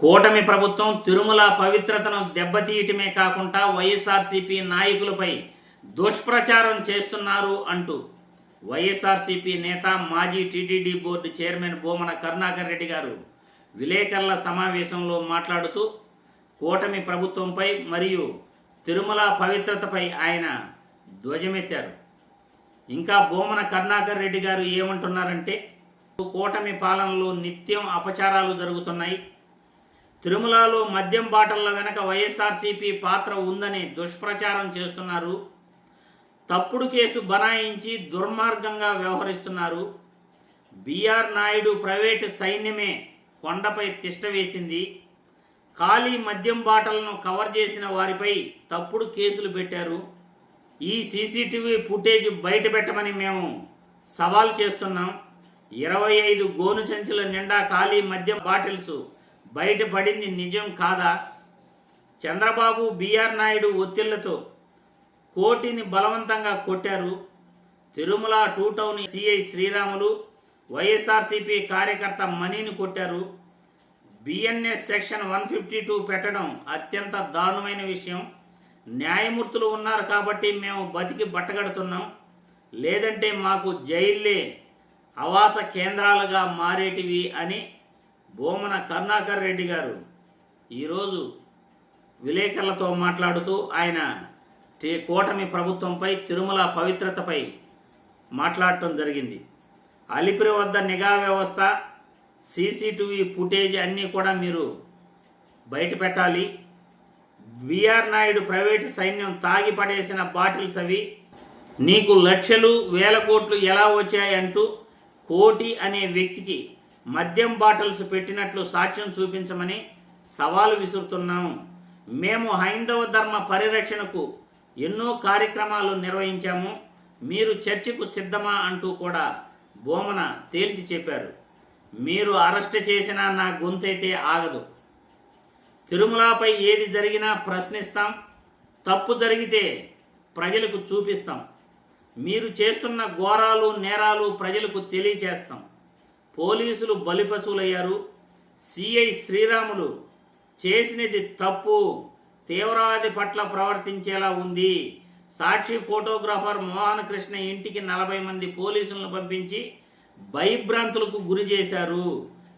కూటమి ప్రభుత్వం తిరుమల పవిత్రతను దెబ్బతీయటమే కాకుండా వైఎస్ఆర్సీపీ నాయకులపై దుష్ప్రచారం చేస్తున్నారు అంటూ వైఎస్ఆర్సీపీ నేత మాజీ TTD board chairman Bhumana Karunakar Reddy గారు విలేకరుల సమావేశంలో మాట్లాడుతూ కూటమి ప్రభుత్వంపై మరియు తిరుమల పవిత్రతపై ఆయన ధ్వజమెత్తారు. ఇంకా బోమన కరుణాకర్ రెడ్డి గారు ఏమంటున్నారంటే కూటమి పాలనలో నిత్యం అపచారాలు జరుగుతున్నాయి. తిరుమలలో మద్యం బాటల్లో వెనక వైఎస్ఆర్సీపీ పాత్ర ఉందని దుష్ప్రచారం చేస్తున్నారు. తప్పుడు కేసు బనాయించి దుర్మార్గంగా వ్యవహరిస్తున్నారు. బీఆర్ నాయుడు ప్రైవేటు సైన్యమే కొండపై తిష్ట వేసింది. ఖాళీ మద్యం బాటలను కవర్ చేసిన వారిపై తప్పుడు కేసులు పెట్టారు. ఈ సీసీటీవీ ఫుటేజ్ బయట పెట్టమని మేము సవాల్ చేస్తున్నాం. ఇరవై ఐదు గోను సంచుల నిండా ఖాళీ మద్యం బాటిల్స్ బయటపడింది నిజం కాదా? చంద్రబాబు బీఆర్ నాయుడు ఒత్తిళ్ళతో కోటిని బలవంతంగా కొట్టారు Tirumala two town CI Sriramulu YSRCP కార్యకర్త మనీని కొట్టారు. BNS section one fifty two పెట్టడం అత్యంత దారుణమైన విషయం. న్యాయమూర్తులు ఉన్నారు కాబట్టి మేము బతికి బట్టగడుతున్నాం. లేదంటే మాకు జైల్లే ఆవాస కేంద్రాలుగా మారేటివి అని బోమన కరుణాకర్ రెడ్డి గారు ఈరోజు విలేకరులతో మాట్లాడుతూ ఆయన కూటమి ప్రభుత్వంపై తిరుమల పవిత్రతపై మాట్లాడటం జరిగింది. అలిపిరి వద్ద నిఘా వ్యవస్థ సీసీటీవీ ఫుటేజ్ అన్నీ కూడా మీరు బయట పెట్టాలి. బిఆర్ నాయుడు ప్రైవేటు సైన్యం తాగి పడేసిన బాటిల్స్ అవి నీకు లక్షలు వేల కోట్లు ఎలా వచ్చాయంటూ కోటి అనే వ్యక్తికి మద్యం బాటిల్స్ పెట్టినట్లు సాక్ష్యం చూపించమని సవాలు విసురుతున్నాం. మేము హైందవ ధర్మ పరిరక్షణకు ఎన్నో కార్యక్రమాలు నిర్వహించాము. మీరు చర్చకు సిద్ధమా అంటూ కూడా బోమన తేల్చి చెప్పారు. మీరు అరెస్ట్ చేసినా నా గొంతైతే ఆగదు. తిరుమలపై ఏది జరిగినా ప్రశ్నిస్తాం. తప్పు జరిగితే ప్రజలకు చూపిస్తాం. మీరు చేస్తున్న ఘోరాలు నేరాలు ప్రజలకు తెలియచేస్తాం. పోలీసులు బలిపశువులయ్యారు సిఐ శ్రీరాములు చేసినది తప్పు. తీవ్రవాది పట్ల ప్రవర్తించేలా ఉంది. సాక్షి ఫోటోగ్రాఫర్ మోహన్ కృష్ణ ఇంటికి నలభై మంది పోలీసులను పంపించి భయభ్రాంతులకు గురి చేశారు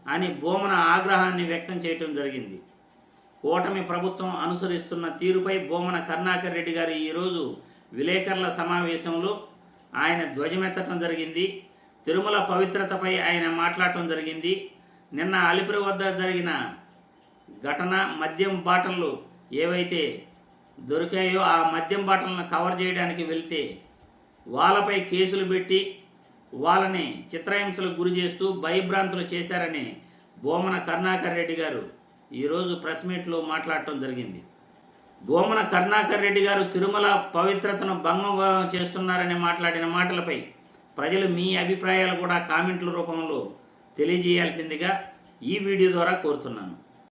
అని బోమన ఆగ్రహాన్ని వ్యక్తం చేయటం జరిగింది. కూటమి ప్రభుత్వం అనుసరిస్తున్న తీరుపై బోమన కరుణాకర్ రెడ్డి గారు ఈరోజు విలేకరుల సమావేశంలో ఆయన ధ్వజమెత్తడం జరిగింది. తిరుమల పవిత్రతపై ఆయన మాట్లాడటం జరిగింది. నిన్న అలిపిరి వద్ద జరిగిన ఘటన మద్యం బాటలు ఏవైతే దొరికాయో ఆ మద్యం బాటలను కవర్ చేయడానికి వెళ్తే వాళ్ళపై కేసులు పెట్టి వాళ్ళని చిత్రహింసలకు గురి చేస్తూ భయభ్రాంతులు చేశారని బోమన కరుణాకర్ రెడ్డి గారు ఈరోజు ప్రెస్ మీట్లో మాట్లాడటం జరిగింది. బోమన కరుణాకర్ రెడ్డి గారు తిరుమల పవిత్రతను భంగం చేస్తున్నారని మాట్లాడిన మాటలపై ప్రజలు మీ అభిప్రాయాలు కూడా కామెంట్ల రూపంలో తెలియజేయాల్సిందిగా ఈ వీడియో ద్వారా కోరుతున్నాను.